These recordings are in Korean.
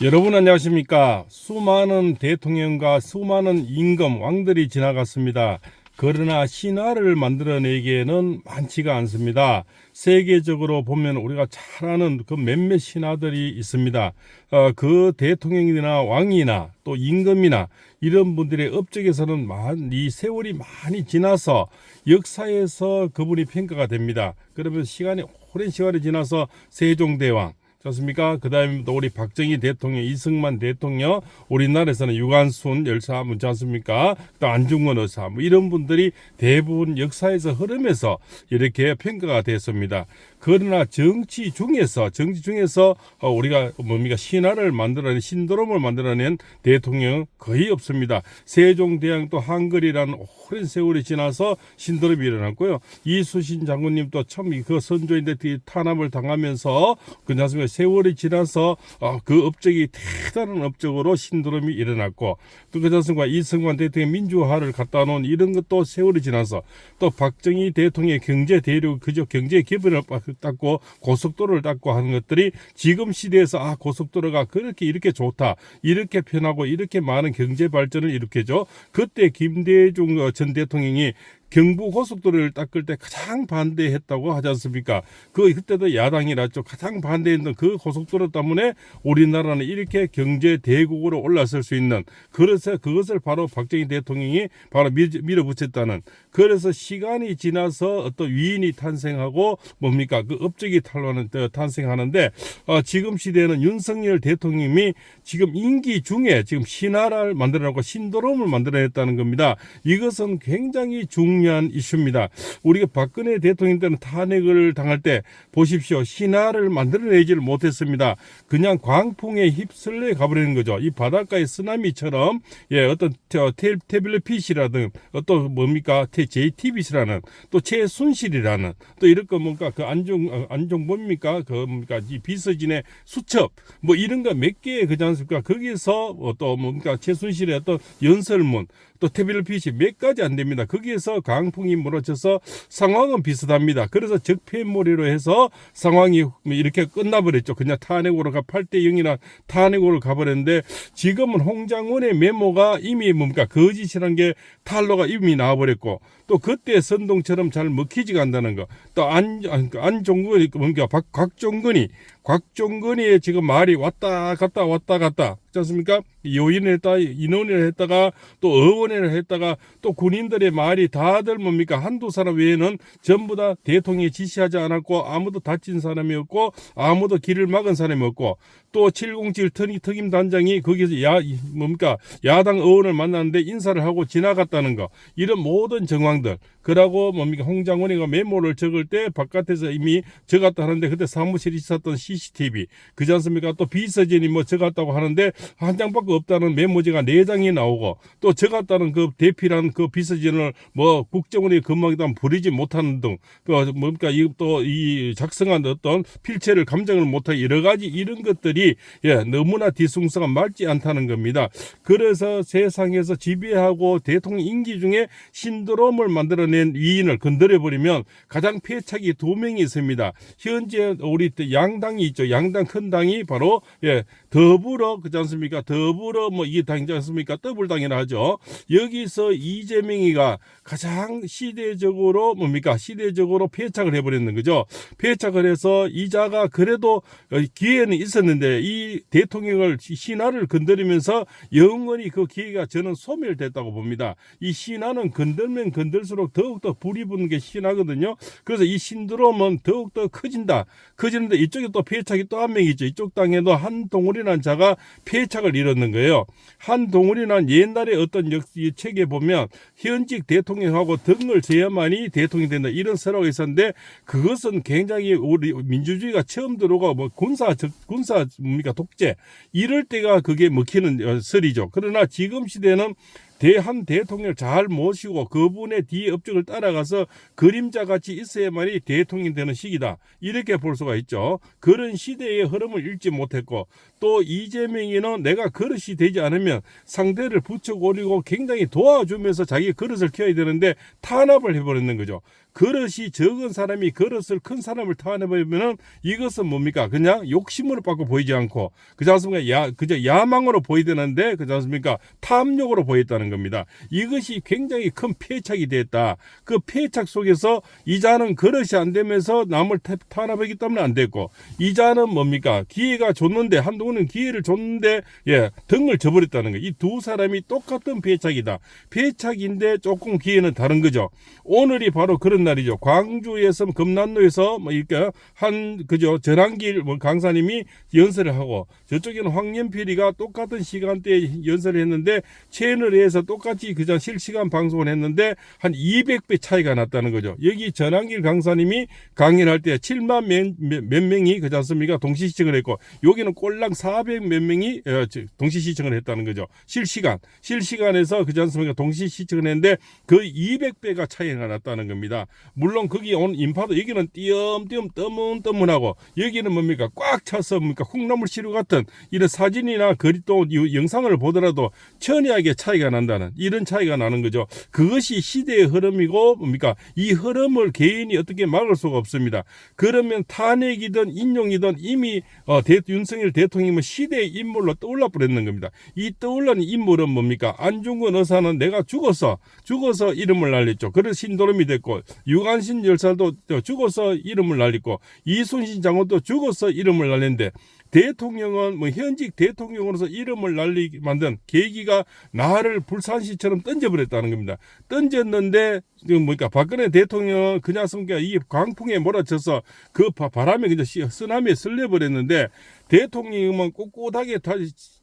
여러분 안녕하십니까? 수많은 대통령과 수많은 임금 왕들이 지나갔습니다. 그러나 신화를 만들어내기에는 많지가 않습니다. 세계적으로 보면 우리가 잘 아는 그 몇몇 신화들이 있습니다. 어, 그 대통령이나 왕이나 또 임금이나 이런 분들의 업적에서는 많- 이 세월이 많이 지나서 역사에서 그분이 평가가 됩니다. 그러면 시간이 오랜 시간이 지나서 세종대왕 좋습니까? 그 다음에 또 우리 박정희 대통령, 이승만 대통령, 우리나라에서는 유관순 열사 문지 않습니까? 또 안중근 의사, 뭐 이런 분들이 대부분 역사에서 흐름에서 이렇게 평가가 됐습니다. 그러나 정치 중에서, 정치 중에서 어, 우리가 뭡니까? 신화를 만들어낸, 신드롬을 만들어낸 대통령 거의 없습니다. 세종대왕 또 한글이라는 오랜 세월이 지나서 신드롬이 일어났고요. 이수신 장군님도 참그 선조인데 그 탄압을 당하면서 그렇습니까 세월이 지나서 어, 그 업적이 대단한 업적으로 신드롬이 일어났고 또 그렇습니까 이승만 대통령 민주화를 갖다 놓은 이런 것도 세월이 지나서 또 박정희 대통령의 경제 대륙 그저 경제 기반을 닦고 고속도로를 닦고 하는 것들이 지금 시대에서 아 고속도로가 그렇게 이렇게 좋다 이렇게 편하고 이렇게 많은 경제 발전을 일으켜줘. 그때 김대중 어, 전 대통령이 경부 고속도로를 닦을 때 가장 반대했다고 하지 않습니까? 그 그때도 야당이랐죠. 가장 반대했던 그 고속도로 때문에 우리나라는 이렇게 경제 대국으로 올라설 수 있는 그래서 그것을 바로 박정희 대통령이 바로 밀- 밀어붙였다는 그래서 시간이 지나서 어떤 위인이 탄생하고 뭡니까 그 업적이 탄로는 탄생하는데 어, 지금 시대에는 윤석열 대통령이 지금 임기 중에 지금 신화를 만들어놓고 신도롬을 만들어냈다는 겁니다. 이것은 굉장히 중요한 이슈입니다. 우리가 박근혜 대통령 때는 탄핵을 당할 때 보십시오. 신화를 만들어내지를 못했습니다. 그냥 광풍에 휩쓸려 가버리는 거죠. 이 바닷가의 쓰나미처럼 예 어떤 태블릿 PC라든 어떤 뭡니까 태, JTBC라는 또 최순실이라는 또 이런 거 뭔가 그 안종 어, 안종범입니까 그 뭡니까 이 비서진의 수첩 뭐 이런 거 몇 개 그지 않습니까 거기에서 어, 또 뭡니까 최순실의 어떤 연설문 또 태블릿 PC 몇 가지 안 됩니다. 거기에서 강풍이 몰아쳐서 상황은 비슷합니다. 그래서 적폐몰이로 해서 상황이 이렇게 끝나버렸죠. 그냥 탄핵으로 가 8대 0이나 탄핵으로 가버렸는데 지금은 홍장원의 메모가 이미 뭡니까 거짓이라는 게 탈로가 이미 나와버렸고 또 그때 선동처럼 잘 먹히지가 않다는 거. 또 안 안종근이 뭡니까 박, 곽종근이 곽종근이 지금 말이 왔다 갔다 왔다 갔다. 그렇지 않습니까? 요인을 했다 인원을 했다가 또 의원을 했다가 또 군인들의 말이 다들 뭡니까? 한두 사람 외에는 전부 다 대통령이 지시하지 않았고 아무도 다친 사람이 없고 아무도 길을 막은 사람이 없고 또 707 특임, 단장이 거기서 야 이- 뭡니까? 야당 의원을 만났는데 인사를 하고 지나갔다는 거. 이런 모든 정황들. 그러고 뭡니까? 홍장원이가 메모를 적을 때 바깥에서 이미 적었다 하는데 그때 사무실에 있었던 CCTV 그지 않습니까 또 비서진이 뭐 적었다고 하는데 한 장밖에 없다는 메모지가 네 장이 나오고 또 적었다는 그 대피란 그 비서진을 뭐 국정원이 근무하기도 부리지 못하는 등또 뭡니까 이또이 작성한 어떤 필체를 감정을 못하게 여러 가지 이런 것들이 예 너무나 뒤숭숭가 맞지 않다는 겁니다. 그래서 세상에서 지배하고 대통령 임기 중에 신드롬을 만들어낸 위인을 건드려 버리면 가장 패착이 두 명이 있습니다. 현재 우리 또 양당이 있죠. 양당 큰 당이 바로 예 더불어 그지 않습니까? 더불어 뭐 이게 당이지 않습니까? 더불당이라 하죠. 여기서 이재명이가 가장 시대적으로 뭡니까? 시대적으로 패착을 해버렸는 거죠. 패착을 해서 이자가 그래도 어, 기회는 있었는데 이 대통령을 신화를 건드리면서 영원히 그 기회가 저는 소멸됐다고 봅니다. 이 신화는 건들면 건들수록 더욱더 불이 붙는 게 신화거든요. 그래서 이 신드롬은 더욱더 커진다. 커지는데 이쪽에 또 패착이 또 한 명 있죠. 이쪽 땅에도 한동훈이라는 자가 패착을 이뤘는 거예요. 한동훈이는 옛날에 어떤 역, 이 책에 보면 현직 대통령하고 등을 져야만이 대통령이 된다. 이런 설화가 있었는데 그것은 굉장히 우리 민주주의가 처음 들어오고 뭐 군사 적- 군사 뭡니까 독재 이럴 때가 그게 먹히는 어, 설이죠. 그러나 지금 시대는 대한 대통령을 잘 모시고 그분의 뒤에 업적을 따라가서 그림자 같이 있어야만이 대통령이 되는 시기다. 이렇게 볼 수가 있죠. 그런 시대의 흐름을 읽지 못했고 또 이재명이는 내가 그릇이 되지 않으면 상대를 부쩍 올리고 굉장히 도와주면서 자기 그릇을 키워야 되는데 탄압을 해버렸는 거죠. 그릇이 적은 사람이 그릇을 큰 사람을 타안해보면은 이것은 뭡니까? 그냥 욕심으로 받고 보이지 않고 그지 않습니까? 야, 그저 야망으로 보이되는데 그지 않습니까? 탐욕으로 보였다는 겁니다. 이것이 굉장히 큰 폐착이 됐다. 그 폐착 속에서 이자는 그릇이 안 되면서 남을 타- 탄압하기 때문에 안 됐고 이자는 뭡니까? 기회가 줬는데 한동훈은 기회를 줬는데 예 등을 져버렸다는 거예요. 이두 사람이 똑같은 폐착이다. 폐착인데 조금 기회는 다른 거죠. 오늘이 바로 그런 날이죠. 광주에서 금남로에서 뭐 이렇게 한 그죠 전환길 뭐 강사님이 연설을 하고 저쪽에는 황연필이가 똑같은 시간대에 연설을 했는데 채널에서 똑같이 그저 실시간 방송을 했는데 한 200배 차이가 났다는 거죠. 여기 전환길 강사님이 강의를 할 때 7만 몇, 몇, 몇 명이 그지 않습니까? 동시 시청을 했고 여기는 꼴랑 400 몇 명이 어, 저, 동시 시청을 했다는 거죠. 실시간 실시간에서 그지 않습니까? 동시 시청을 했는데 그 200배가 차이가 났다는 겁니다. 물론 거기 온 인파도 여기는 띄엄띄엄 떠문떠문하고 여기는 뭡니까? 꽉 차서 뭡니까? 콩나물 시루 같은 이런 사진이나 거리 또이 영상을 보더라도 천이하게 차이가 난다는 이런 차이가 나는 거죠. 그것이 시대의 흐름이고 뭡니까? 이 흐름을 개인이 어떻게 막을 수가 없습니다. 그러면 탄핵이든 인용이든 이미 어, 대, 윤석열 대통령은 시대의 인물로 떠올라 버렸는 겁니다. 이 떠올라는 인물은 뭡니까? 안중근 의사는 내가 죽어서 죽어서 이름을 날렸죠. 그래서 신도름이 됐고 유관신 열사도 또 죽어서 이름을 날렸고 이순신 장군도 죽어서 이름을 날렸는데 대통령은 뭐 현직 대통령으로서 이름을 날리게 만든 계기가 나를 불산시처럼 던져버렸다는 겁니다. 던졌는데 지금 뭐니까 박근혜 대통령은 그냥 성격 이 광풍에 몰아쳐서 그 바- 바람에 그냥 시- 쓰나미에 쓸려버렸는데 대통령은 꼿꼿하게 다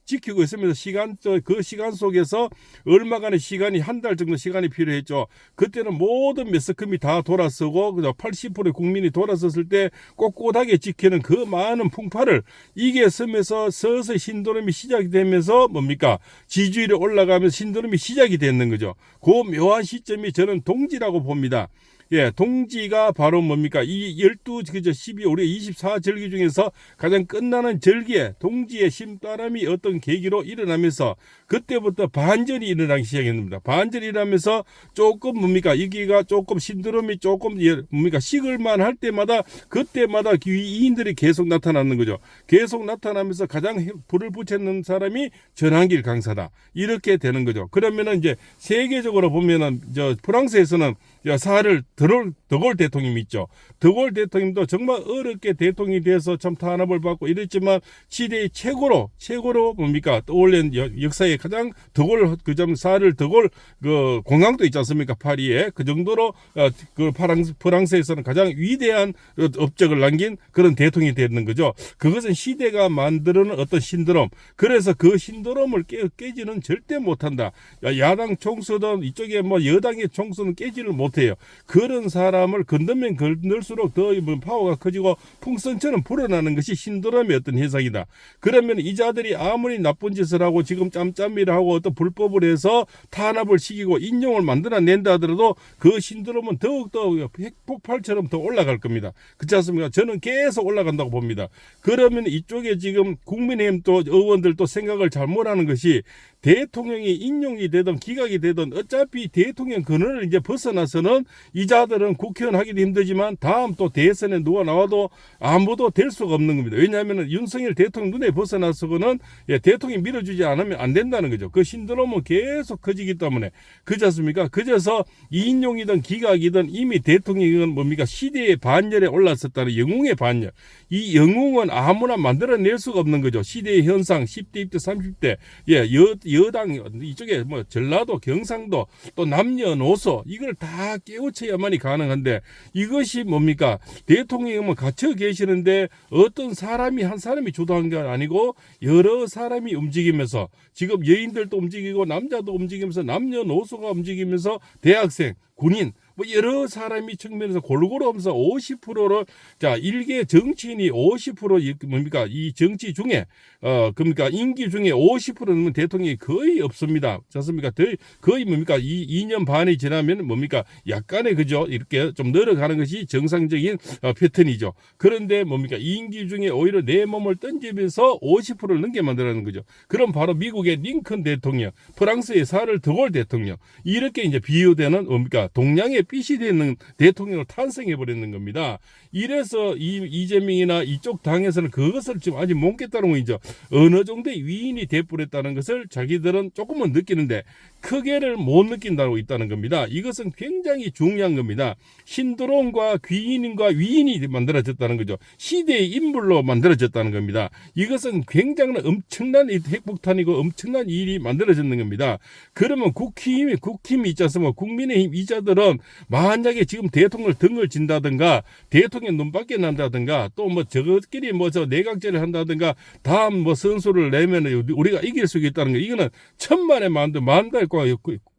지키고 있으면서 시간 저그 시간 속에서 얼마간의 시간이 한 달 정도 시간이 필요했죠. 그때는 모든 매스컴이 다 돌아서고 그저 80%의 국민이 돌아섰을 때 꼿꼿하게 지키는 그 많은 풍파를 이겨서면서 서서히 신도림이 시작이 되면서 뭡니까 지지율이 올라가면서 신도림이 시작이 됐는 거죠. 그 묘한 시점이 저는 동지라고 봅니다. 예, 동지가 바로 뭡니까? 이 12, 그저 12, 우리 24절기 중에서 가장 끝나는 절기에 동지의 심바람이 어떤 계기로 일어나면서 그때부터 반전이 일어나기 시작했습니다. 반전이 일어나면서 조금 뭡니까? 여기가 조금 신드롬이 조금 예, 뭡니까? 식을만 할 때마다 그때마다 그 이인들이 계속 나타나는 거죠. 계속 나타나면서 가장 해- 불을 붙였는 사람이 전환길 강사다. 이렇게 되는 거죠. 그러면은 이제 세계적으로 보면은 저 프랑스에서는 야, 사를 드골, 드골 대통령이 있죠. 드골 대통령도 정말 어렵게 대통령이 돼서 참 탄압을 받고 이랬지만 시대의 최고로 최고로 뭡니까 떠올린 여- 역사의 가장 드골 그점 사를 드골 그 공항도 있지 않습니까 파리에 그 정도로 어, 그 프랑스 프랑스에서는 가장 위대한 어, 업적을 남긴 그런 대통령이 되는 거죠. 그것은 시대가 만드는 어떤 신드롬. 그래서 그 신드롬을 깨, 깨지는 절대 못한다. 야, 야당 총수든 이쪽에 뭐 여당의 총수는 깨지를 못 해요. 그런 사람을 건들면 건들수록 더뭐 파워가 커지고 풍선처럼 불어나는 것이 신드롬의 어떤 현상이다. 그러면 이 자들이 아무리 나쁜 짓을 하고 지금 짬짬이를 하고 어떤 불법을 해서 탄압을 시키고 인용을 만들어낸다 하더라도 그 신드롬은 더욱더 핵폭발처럼 더 올라갈 겁니다. 그렇지 않습니까? 저는 계속 올라간다고 봅니다. 그러면 이쪽에 지금 국민의힘 또 의원들도 생각을 잘못하는 것이 대통령이 인용이 되든 기각이 되든 어차피 대통령 근원을 이제 벗어나서는 이 자들은 국회의원 하기도 힘들지만 다음 또 대선에 누가 나와도 아무도 될 수가 없는 겁니다. 왜냐하면 윤석열 대통령 눈에 벗어나서는 예, 대통령이 밀어주지 않으면 안 된다는 거죠. 그 신드롬은 계속 커지기 때문에 그렇지 않습니까? 그래서 인용이든 기각이든 이미 대통령은 뭡니까 시대의 반열에 올랐었다는 영웅의 반열. 이 영웅은 아무나 만들어낼 수가 없는 거죠. 시대의 현상 10대, 20대, 30대 예, 여, 여당 이쪽에 뭐 전라도, 경상도 또 남녀노소 이걸 다 깨우쳐야만이 가능한데 이것이 뭡니까? 대통령은 갇혀 계시는데 어떤 사람이 한 사람이 주도한 게 아니고 여러 사람이 움직이면서 지금 여인들도 움직이고 남자도 움직이면서 남녀노소가 움직이면서 대학생, 군인 뭐 여러 사람이 측면에서 골고루 하면서 50%를 자 일개 정치인이 50% 이- 뭡니까 이 정치 중에 어 그러니까 임기 중에 50%는 대통령이 거의 없습니다. 좋습니까? 거의, 거의 뭡니까 이 2년 반이 지나면 뭡니까 약간의 그죠 이렇게 좀 늘어가는 것이 정상적인 어, 패턴이죠. 그런데 뭡니까 임기 중에 오히려 내 몸을 던지면서 50%를 넘게 만들라는 거죠. 그럼 바로 미국의 링컨 대통령, 프랑스의 사를 드골 대통령 이렇게 이제 비유되는 뭡니까 동양의 빛이 되는 대통령을 탄생해 버렸는 겁니다. 이래서 이 이재명이나 이쪽 당에서는 그것을 지금 아직 못 깼다는 거죠. 어느 정도의 위인이 돼버렸다는 것을 자기들은 조금은 느끼는데 크게를 못 느낀다고 있다는 겁니다. 이것은 굉장히 중요한 겁니다. 신드롬과 귀인과 위인이 만들어졌다는 거죠. 시대의 인물로 만들어졌다는 겁니다. 이것은 굉장한 엄청난 이 핵폭탄이고 엄청난 일이 만들어졌는 겁니다. 그러면 국힘이 국힘이 있지 않습니까? 국민의힘 이자들은 만약에 지금 대통령 등을 진다든가 대통령 눈밖에 난다든가 또 뭐 저것끼리 뭐 저 내각제를 한다든가 다음 뭐 선수를 내면 우리가 이길 수 있다는 거 이거는 천만의 만도 만달과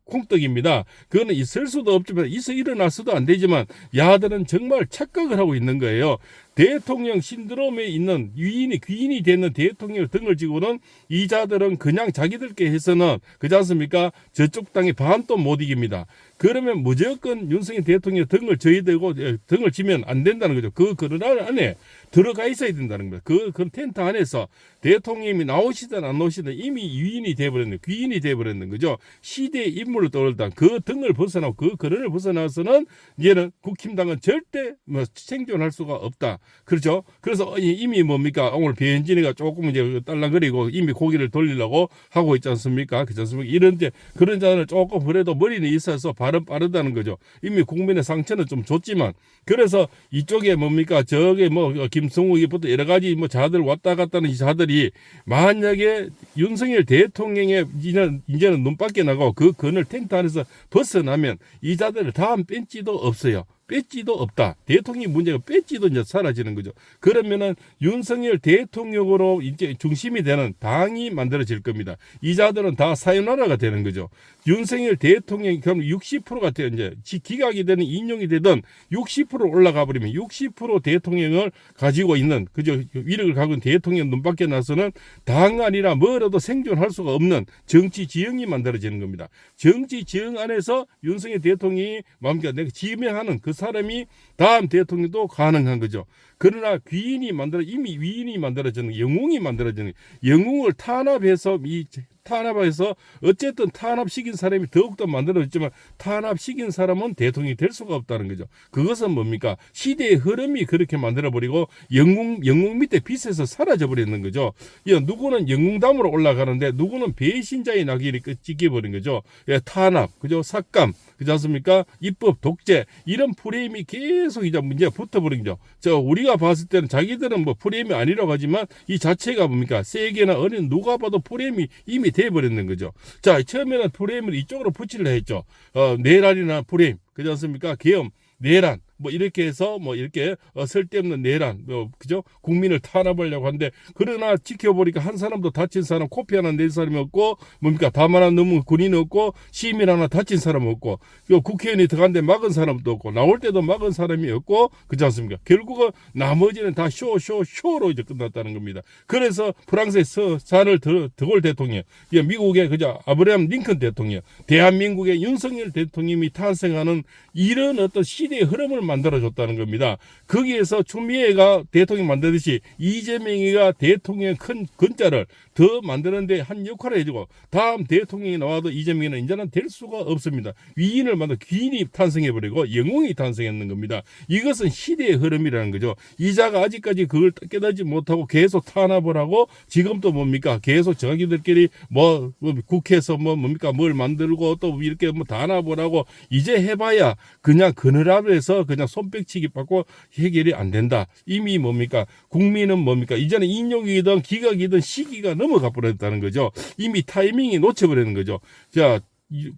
콩떡입니다. 그거는 있을 수도 없지만 있어 일어날 수도 안 되지만 야들은 정말 착각을 하고 있는 거예요. 대통령 신드롬에 있는 위인이 귀인이 되는 대통령 등을 지고는 이자들은 그냥 자기들께 해서는 그지 않습니까? 저쪽 당이 반도 못 이깁니다. 그러면 무조건 윤석열 대통령 등을 져야 되고 예, 등을 지면 안 된다는 거죠. 그 그런 안에 들어가 있어야 된다는 거예요. 그, 그 텐트 안에서 대통령이 나오시든 안 나오시든 이미 위인이 돼버렸는 귀인이 돼버렸는 거죠. 시대의 인물을 떠올다 그 등을 벗어나고 그 거론을 벗어나서는 이제는 국힘당은 절대 뭐 생존할 수가 없다. 그렇죠? 그래서 이미 뭡니까 오늘 배현진이가 조금 이제 딸랑거리고 이미 고기를 돌리려고 하고 있지 않습니까? 그렇지 않습니까? 이런 데 그런 자는 조금 그래도 머리는 있어서 발은 빠르다는 거죠. 이미 국민의 상처는 좀 줬지만 그래서 이쪽에 뭡니까 저게 뭐 김 성욱이부터 여러 가지 뭐 자들 왔다 갔다 하는 이 자들이 만약에 윤석열 대통령의 이제는, 이제는 눈 밖에 나고 그 건을 텐트 안에서 벗어나면 이 자들을 다음 뺀지도 없어요. 뺏지도 없다. 대통령 문제가 뺏지도 이제 사라지는 거죠. 그러면은 윤석열 대통령으로 이제 중심이 되는 당이 만들어질 겁니다. 이 자들은 다 사연하라가 되는 거죠. 윤석열 대통령이 그럼 60%가 돼 이제 기각이 되는 인용이 되든 60% 올라가 버리면 60% 대통령을 가지고 있는 그저 위력을 갖고 있는 대통령 눈밖에 나서는 당 아니라 뭐라도 생존할 수가 없는 정치 지형이 만들어지는 겁니다. 정치 지형 안에서 윤석열 대통령이 마음껏 내가 지명하는 그 사람이 다음 대통령도 가능한 거죠. 그러나 귀인이 만들어 이미 위인이 만들어지는 영웅이 만들어지는 영웅을 탄압해서 이 탄압해서 어쨌든 탄압시킨 사람이 더욱더 만들어졌지만 탄압시킨 사람은 대통령이 될 수가 없다는 거죠. 그것은 뭡니까? 시대의 흐름이 그렇게 만들어버리고 영웅, 영웅 밑에 빛에서 사라져버리는 거죠. 예, 누구는 영웅담으로 올라가는데 누구는 배신자의 낙인이 찍혀버린 거죠. 예, 탄압, 그죠? 삭감, 그렇지 않습니까? 입법, 독재, 이런 프레임이 계속 이제 문제가 붙어버린 거죠. 저, 우리가 봤을 때는 자기들은 뭐 프레임이 아니라고 하지만 이 자체가 뭡니까? 세계나 어린 누가 봐도 프레임이 이미 돼버렸는 거죠. 자, 처음에는 프레임을 이쪽으로 붙이려 했죠. 어, 내란이나 프레임, 그렇지 않습니까? 계엄, 내란, 뭐 이렇게 해서 뭐 이렇게 어, 쓸데없는 내란 뭐 그죠? 국민을 탄압하려고 하는데 그러나 지켜보니까 한 사람도 다친 사람 코피 하나 낸 사람이 없고 뭡니까? 담 하나 넘은 군인 없고 시민 하나 다친 사람 없고 요 국회의원이 들어간데 막은 사람도 없고 나올 때도 막은 사람이 없고 그렇지 않습니까? 결국은 나머지는 다 쇼 쇼 쇼 로 이제 끝났다는 겁니다. 그래서 프랑스의 서산을 드골 대통령 미국의 그저 아브라함 링컨 대통령 대한민국의 윤석열 대통령이 탄생하는 이런 어떤 시대의 흐름을 만들어줬다는 겁니다. 거기에서 추미애가 대통령 만들듯이 이재명이가 대통령 큰 근자를 더 만드는데 한 역할을 해주고 다음 대통령이 나와도 이재명이는 이제는 될 수가 없습니다. 위인을 만들 귀인이 탄생해버리고 영웅이 탄생했는 겁니다. 이것은 시대의 흐름이라는 거죠. 이자가 아직까지 그걸 깨닫지 못하고 계속 탄압을 하고 지금 또 뭡니까 계속 자기들끼리 뭐, 뭐 국회에서 뭐 뭡니까 뭘 만들고 또 이렇게 뭐 단합을 하고 이제 해봐야 그냥 그늘압에서 그냥 손뼉치기 받고 해결이 안 된다. 이미 뭡니까 국민은 뭡니까 이제는 인용이든 기각이든 시기가 넘어가 버렸다는 거죠. 이미 타이밍이 놓쳐버리는 거죠. 자,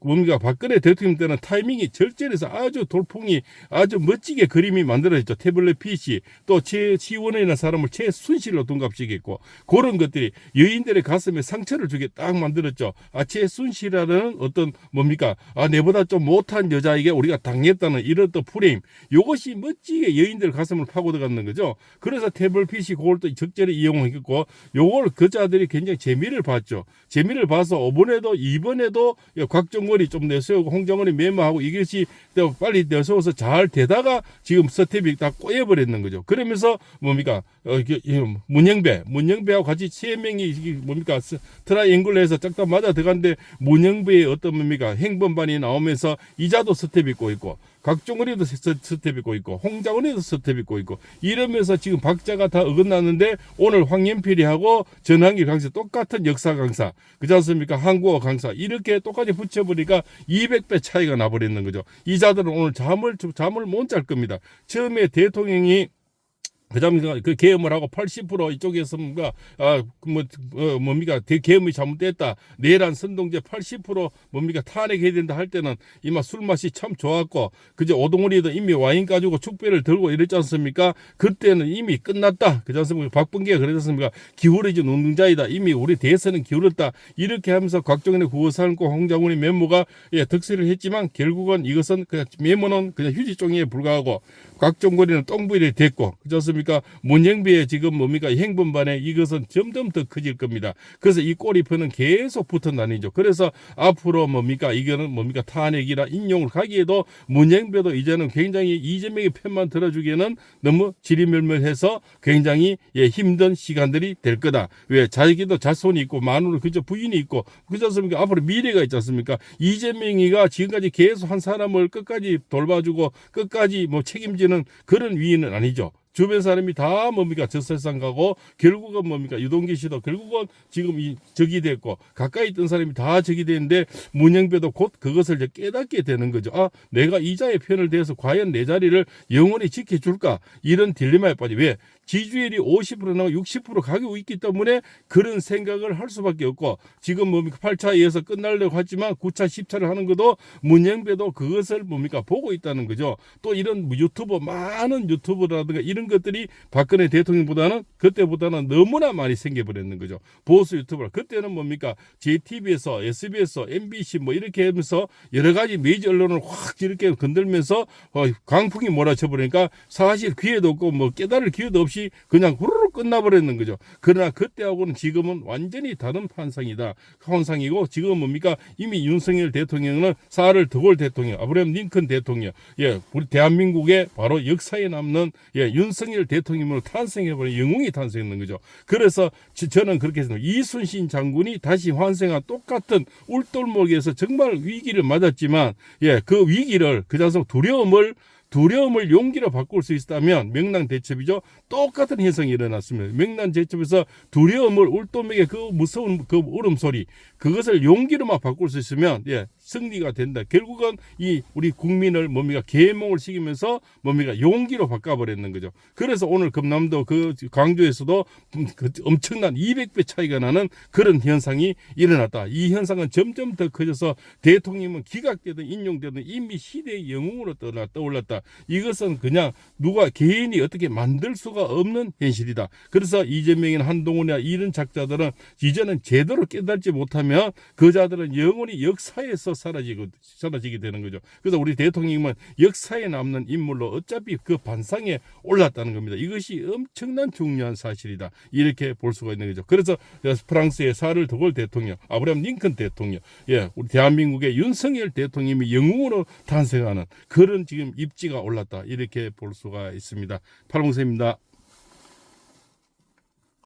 뭡니까 박근혜 대통령 때는 타이밍이 절절해서 아주 돌풍이 아주 멋지게 그림이 만들어졌죠. 태블릿 PC 또 최시원이라는 사람을 최순실로 둔갑시켰고 그런 것들이 여인들의 가슴에 상처를 주게 딱 만들었죠. 아 최순실이라는 어떤 뭡니까 아 내보다 좀 못한 여자에게 우리가 당했다는 이런 또 프레임 이것이 멋지게 여인들 가슴을 파고 들어가는 거죠. 그래서 태블릿 PC 그걸 또 적절히 이용했고 요걸 그 자들이 굉장히 재미를 봤죠. 재미를 봐서 이번에도 이번에도 곽정원이 좀 내세우고 홍정원이 메모하고 이것이 빨리 내세워서 잘 되다가 지금 서태비 다 꼬여버렸는 거죠. 그러면서 뭡니까? 어, 문영배 문영배하고 같이 세 명이 뭡니까? 트라이앵글에서 짝다 맞아 들어갔는데 문영배의 어떤 뭡니까? 행범반이 나오면서 이자도 서태비 꼬있고 각종원에도 스- 스텝 있고 있고 홍장원에도 스텝 있고 있고 이러면서 지금 박자가 다 어긋나는데 오늘 황연필이하고 전환길 강사 똑같은 역사 강사 그지 않습니까? 한국어 강사 이렇게 똑같이 붙여버리니까 200배 차이가 나버리는 거죠. 이 자들은 오늘 잠을 잠을 못 잘 겁니다. 처음에 대통령이 그다음에 그 계엄을 하고 80% 이쪽에서 뭔가 아뭐 어, 뭡니까 대 계엄이 잘못됐다. 내란 선동제 80% 뭡니까 탄핵해야 된다 할 때는 이마 술 맛이 참 좋았고 그저 오동훈이도 이미 와인 가지고 축배를 들고 이랬지 않습니까? 그때는 이미 끝났다. 그지 않습니까? 박범계가 그러지 않습니까? 기울어진 운동자이다. 이미 우리 대선은 기울었다. 이렇게 하면서 곽정현의 구호사과 홍장훈의 면모가 예 득세를 했지만 결국은 이것은 그냥 메모는 그냥 휴지 종이에 불과하고 곽종거리는 똥부일이 됐고 그렇지 않습니까? 문영비의 지금 뭡니까 행분반에 이것은 점점 더 커질 겁니다. 그래서 이 꼬리표는 계속 붙어 다니죠. 그래서 앞으로 뭡니까 이거는 뭡니까 탄핵이라 인용을 가기에도 문영배도 이제는 굉장히 이재명의 편만 들어주기에는 너무 지리멸멸해서 굉장히 예, 힘든 시간들이 될 거다. 왜 자기도 자손이 있고 마누라 그저 부인이 있고 그렇지 않습니까? 앞으로 미래가 있지 않습니까? 이재명이가 지금까지 계속 한 사람을 끝까지 돌봐주고 끝까지 뭐 책임지는 그런 위인은 아니죠. 주변 사람이 다 뭡니까? 저 세상 가고 결국은 뭡니까? 유동기 씨도 결국은 지금 이 적이 됐고 가까이 있던 사람이 다 적이 되는데 문영배도 곧 그것을 이제 깨닫게 되는 거죠. 아 내가 이자의 편을 대해서 과연 내 자리를 영원히 지켜줄까? 이런 딜레마에 빠져. 왜? 지지율이 50%나 60% 가고 있기 때문에 그런 생각을 할 수밖에 없고 지금 뭡니까? 8차 에서 끝나려고 하지만 9차 10차를 하는 것도 문영배도 그것을 뭡니까? 보고 있다는 거죠. 또 이런 유튜버 많은 유튜버라든가 이런 것들이 박근혜 대통령보다는 그때보다는 너무나 많이 생겨버렸는 거죠. 보수 유튜버 그때는 뭡니까 JTB에서 SBS, MBC 뭐 이렇게 하면서 여러 가지 메이저 언론을 확 이렇게 건들면서 어, 강풍이 몰아쳐 버리니까 사실 기회도 없고 뭐 깨달을 기회도 없이 그냥 후루룩 끝나버렸는 거죠. 그러나 그때하고는 지금은 완전히 다른 판상이다. 판상이고 지금은 뭡니까 이미 윤석열 대통령은 사를 드골 대통령, 아브라함 링컨 대통령, 예, 우리 대한민국의 바로 역사에 남는 예, 윤 석열 대통령으로 탄생해버린 영웅이 탄생했는 거죠. 그래서 저- 저는 그렇게 생각합니다. 이순신 장군이 다시 환생한 똑같은 울돌목에서 정말 위기를 맞았지만 예, 그 위기를 그 자성 두려움을 두려움을 용기로 바꿀 수 있다면 명랑 대첩이죠. 똑같은 현상이 일어났습니다. 명랑 대첩에서 두려움을 울도맥의 그 무서운 그 울음소리 그것을 용기로만 바꿀 수 있으면 예, 승리가 된다. 결국은 이 우리 국민을 뭡니까 계몽을 시키면서 뭡니까 용기로 바꿔버렸는 거죠. 그래서 오늘 금남도 그 광주에서도 그 엄청난 200배 차이가 나는 그런 현상이 일어났다. 이 현상은 점점 더 커져서 대통령은 기각되든 인용되든 이미 시대의 영웅으로 떠올랐다. 이것은 그냥 누가 개인이 어떻게 만들 수가 없는 현실이다. 그래서 이재명이나 한동훈이나 이런 작자들은 이제는 제대로 깨닫지 못하면 그 자들은 영원히 역사에서 사라지고 사라지게 되는 거죠. 그래서 우리 대통령은 역사에 남는 인물로 어차피 그 반상에 올랐다는 겁니다. 이것이 엄청난 중요한 사실이다. 이렇게 볼 수가 있는 거죠. 그래서 프랑스의 사를 드골 대통령, 아브라함 링컨 대통령, 예, 우리 대한민국의 윤석열 대통령이 영웅으로 탄생하는 그런 지금 입지가 올랐다. 이렇게 볼 수가 있습니다. 팔봉세입니다.